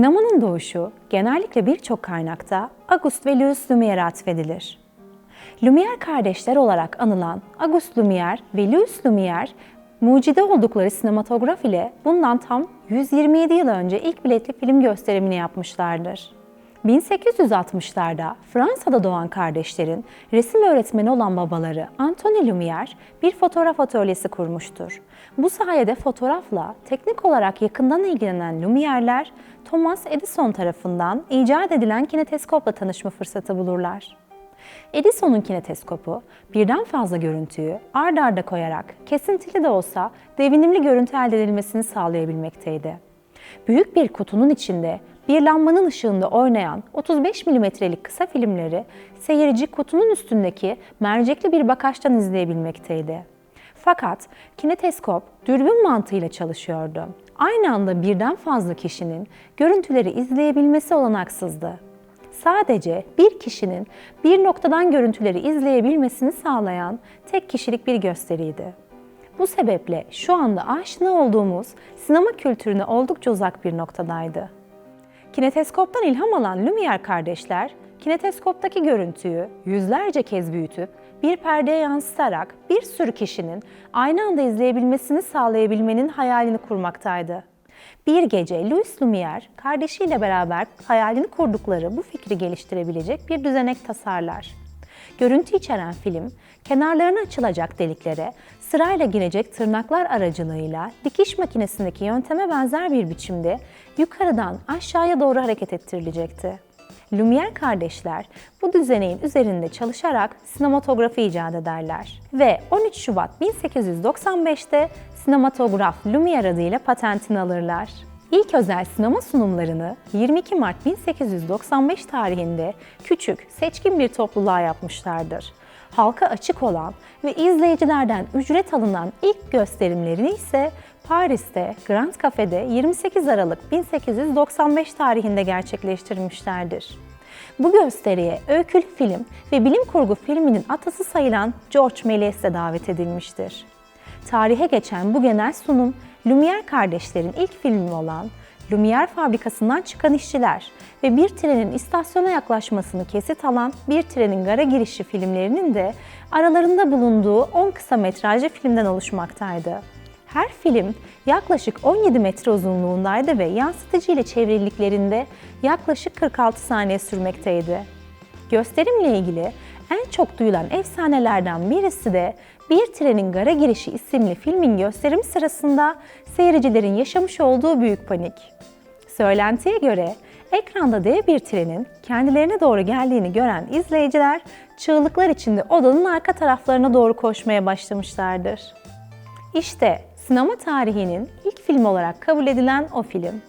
Sinemanın doğuşu genellikle birçok kaynakta Auguste ve Louis Lumière'e atfedilir. Lumière kardeşler olarak anılan Auguste Lumière ve Louis Lumière, mucide oldukları sinematograf ile bundan tam 127 yıl önce ilk biletli film gösterimini yapmışlardır. 1860'larda Fransa'da doğan kardeşlerin resim öğretmeni olan babaları Antoine Lumière bir fotoğraf atölyesi kurmuştur. Bu sayede fotoğrafla teknik olarak yakından ilgilenen Lumière'ler Thomas Edison tarafından icat edilen kineteskopla tanışma fırsatı bulurlar. Edison'un kineteskopu birden fazla görüntüyü ard arda koyarak kesintili de olsa devinimli görüntü elde edilmesini sağlayabilmekteydi. Büyük bir kutunun içinde bir lambanın ışığında oynayan 35 milimetrelik kısa filmleri seyirci kutunun üstündeki mercekli bir bakaçtan izleyebilmekteydi. Fakat kineteskop dürbün mantığıyla çalışıyordu. Aynı anda birden fazla kişinin görüntüleri izleyebilmesi olanaksızdı. Sadece bir kişinin bir noktadan görüntüleri izleyebilmesini sağlayan tek kişilik bir gösteriydi. Bu sebeple şu anda aşina olduğumuz sinema kültürüne oldukça uzak bir noktadaydı. Kineteskoptan ilham alan Lumière kardeşler, kineteskoptaki görüntüyü yüzlerce kez büyütüp bir perdeye yansıtarak bir sürü kişinin aynı anda izleyebilmesini sağlayabilmenin hayalini kurmaktaydı. Bir gece Louis Lumière kardeşiyle beraber hayalini kurdukları bu fikri geliştirebilecek bir düzenek tasarlar. Görüntü içeren film, kenarlarına açılacak deliklere sırayla girecek tırnaklar aracılığıyla dikiş makinesindeki yönteme benzer bir biçimde yukarıdan aşağıya doğru hareket ettirilecekti. Lumière kardeşler bu düzeneğin üzerinde çalışarak sinematografi icat ederler ve 13 Şubat 1895'te sinematograf Lumière adıyla patentini alırlar. İlk özel sinema sunumlarını 22 Mart 1895 tarihinde küçük, seçkin bir topluluğa yapmışlardır. Halka açık olan ve izleyicilerden ücret alınan ilk gösterimlerini ise Paris'te Grand Cafe'de 28 Aralık 1895 tarihinde gerçekleştirmişlerdir. Bu gösteriye öykülü film ve bilim kurgu filminin atası sayılan George Méliès de davet edilmiştir. Tarihe geçen bu genel sunum, Lumière kardeşlerin ilk filmi olan Lumière fabrikasından çıkan işçiler ve bir trenin istasyona yaklaşmasını kesit alan bir trenin gara girişi filmlerinin de aralarında bulunduğu 10 kısa metrajlı filmden oluşmaktaydı. Her film yaklaşık 17 metre uzunluğundaydı ve yansıtıcı ile çevrildiklerinde yaklaşık 46 saniye sürmekteydi. Gösterimle ilgili en çok duyulan efsanelerden birisi de Bir Trenin Gara Girişi isimli filmin gösterimi sırasında seyircilerin yaşamış olduğu büyük panik. Söylentiye göre ekranda dev bir trenin kendilerine doğru geldiğini gören izleyiciler çığlıklar içinde odanın arka taraflarına doğru koşmaya başlamışlardır. İşte sinema tarihinin ilk film olarak kabul edilen o film.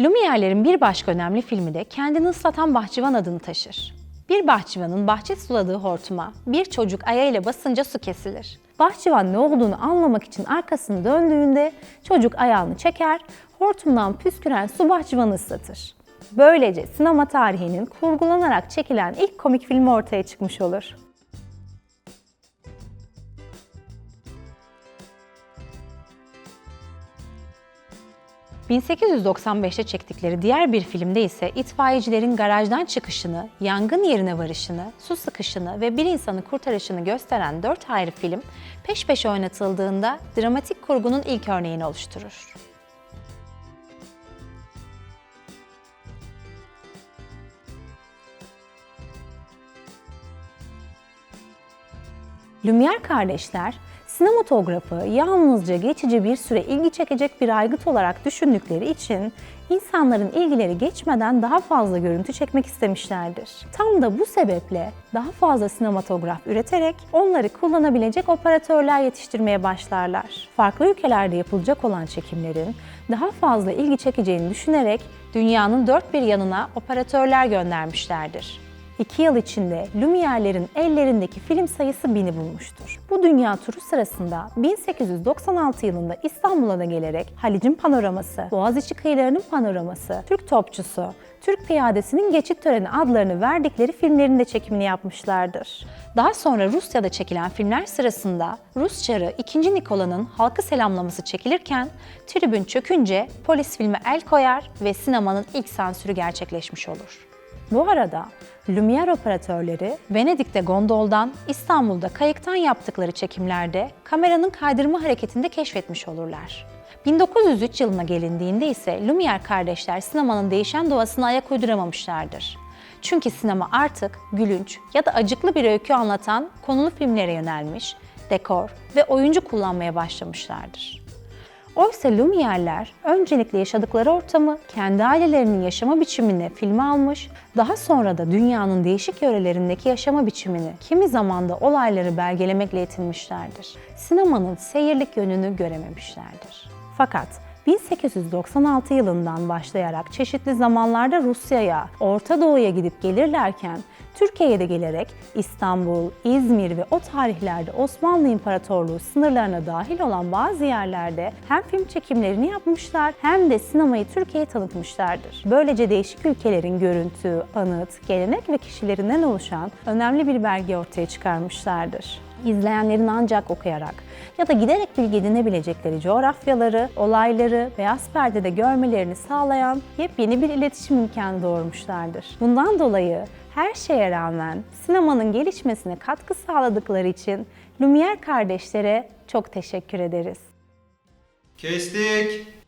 Lumière'lerin bir başka önemli filmi de kendini ıslatan bahçıvan adını taşır. Bir bahçıvanın bahçe suladığı hortuma bir çocuk ayağıyla basınca su kesilir. Bahçıvan ne olduğunu anlamak için arkasını döndüğünde çocuk ayağını çeker, hortumdan püsküren su bahçıvanı ıslatır. Böylece sinema tarihinin kurgulanarak çekilen ilk komik filmi ortaya çıkmış olur. ...1895'te çektikleri diğer bir filmde ise itfaiyecilerin garajdan çıkışını, yangın yerine varışını, su sıkışını ve bir insanı kurtarışını gösteren dört ayrı film peş peşe oynatıldığında dramatik kurgunun ilk örneğini oluşturur. Lumière kardeşler Sinematografı yalnızca geçici bir süre ilgi çekecek bir aygıt olarak düşündükleri için insanların ilgileri geçmeden daha fazla görüntü çekmek istemişlerdir. Tam da bu sebeple daha fazla sinematograf üreterek onları kullanabilecek operatörler yetiştirmeye başlarlar. Farklı ülkelerde yapılacak olan çekimlerin daha fazla ilgi çekeceğini düşünerek dünyanın dört bir yanına operatörler göndermişlerdir. İki yıl içinde Lumiere'lerin ellerindeki film sayısı bini bulmuştur. Bu dünya turu sırasında 1896 yılında İstanbul'a da gelerek Halic'in panoraması, Boğaziçi kıyılarının panoraması, Türk topçusu, Türk piyadesinin geçit töreni adlarını verdikleri filmlerin de çekimini yapmışlardır. Daha sonra Rusya'da çekilen filmler sırasında Rus çarı 2. Nikola'nın halkı selamlaması çekilirken tribün çökünce polis filme el koyar ve sinemanın ilk sansürü gerçekleşmiş olur. Bu arada Lumière operatörleri Venedik'te gondoldan, İstanbul'da kayıktan yaptıkları çekimlerde kameranın kaydırma hareketini keşfetmiş olurlar. 1903 yılına gelindiğinde ise Lumière kardeşler sinemanın değişen doğasına ayak uyduramamışlardır. Çünkü sinema artık gülünç ya da acıklı bir öykü anlatan konulu filmlere yönelmiş, dekor ve oyuncu kullanmaya başlamışlardır. Oysa Lumiere'ler öncelikle yaşadıkları ortamı, kendi ailelerinin yaşama biçimini filme almış, daha sonra da dünyanın değişik yörelerindeki yaşama biçimini, kimi zaman da olayları belgelemekle yetinmişlerdir. Sinemanın seyirlik yönünü görememişlerdir. Fakat 1896 yılından başlayarak çeşitli zamanlarda Rusya'ya, Orta Doğu'ya gidip gelirlerken Türkiye'ye de gelerek İstanbul, İzmir ve o tarihlerde Osmanlı İmparatorluğu sınırlarına dahil olan bazı yerlerde hem film çekimlerini yapmışlar hem de sinemayı Türkiye'ye tanıtmışlardır. Böylece değişik ülkelerin görüntü, anıt, gelenek ve kişilerinden oluşan önemli bir belge ortaya çıkarmışlardır izleyenlerin ancak okuyarak ya da giderek bilgi edinebilecekleri coğrafyaları, olayları beyaz perdede görmelerini sağlayan yepyeni bir iletişim imkanı doğurmuşlardır. Bundan dolayı her şeye rağmen sinemanın gelişmesine katkı sağladıkları için Lumière kardeşlere çok teşekkür ederiz. Kestik.